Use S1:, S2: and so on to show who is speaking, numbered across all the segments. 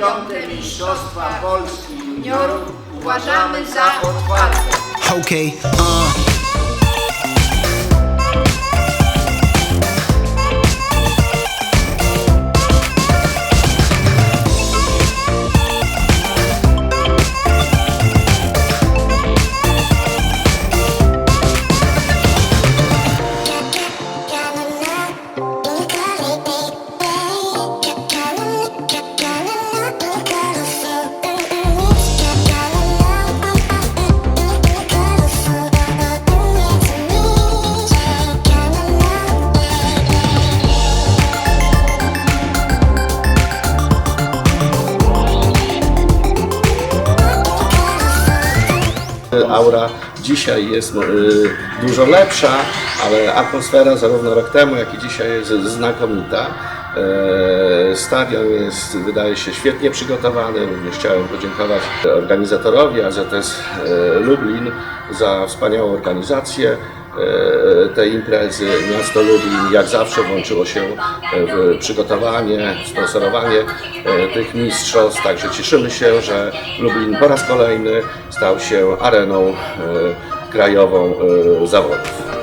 S1: 65. Mistrzostwa Polski Juniorów uważamy za otwarte.
S2: Okay, uh.
S3: Aura dzisiaj jest y, dużo lepsza, ale atmosfera zarówno rok temu, jak i dzisiaj jest znakomita. E, Stadion jest, wydaje się, świetnie przygotowany. Również chciałem podziękować organizatorowi AZS e, Lublin za wspaniałą organizację e, tej imprezy. Miasto Lublin jak zawsze włączyło się w przygotowanie, sponsorowanie e, tych mistrzostw. Także cieszymy się, że Lublin po raz kolejny stał się areną e, krajową e, zawodów.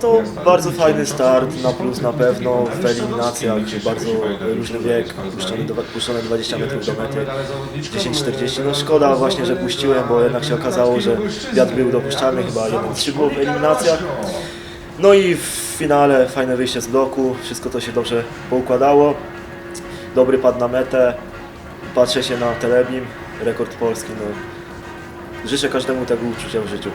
S4: To bardzo fajny start, na plus na pewno w eliminacjach, bardzo różny wiek, puszczony, do, puszczone 20 metrów do mety, 10-40. No szkoda właśnie, że puściłem, bo jednak się okazało, że wiatr był dopuszczalny, chyba 1-3 było w eliminacjach. No i w finale fajne wyjście z bloku, wszystko to się dobrze poukładało. Dobry pad na metę, patrzę się na Telebim, rekord polski. No. Życzę każdemu tego uczucia w życiu.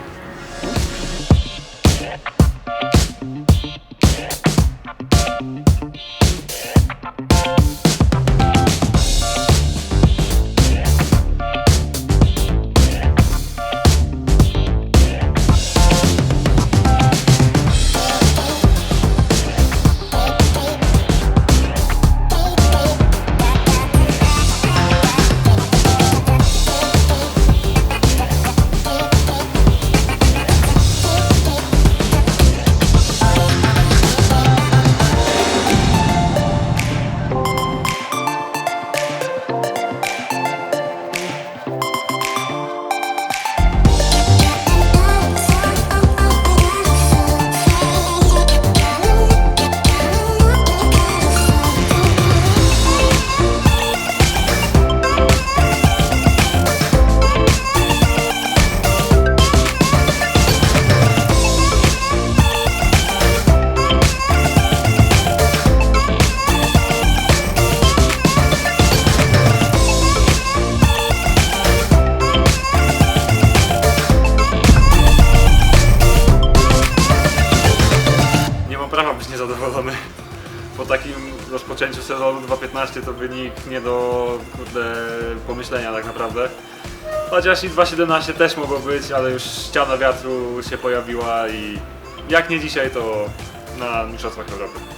S5: Po takim rozpoczęciu sezonu 2.15 to wynik nie do kurde, pomyślenia tak naprawdę. Chociaż i 2.17 też mogło być, ale już ściana wiatru się pojawiła i jak nie dzisiaj to na Mistrzostwach Europy.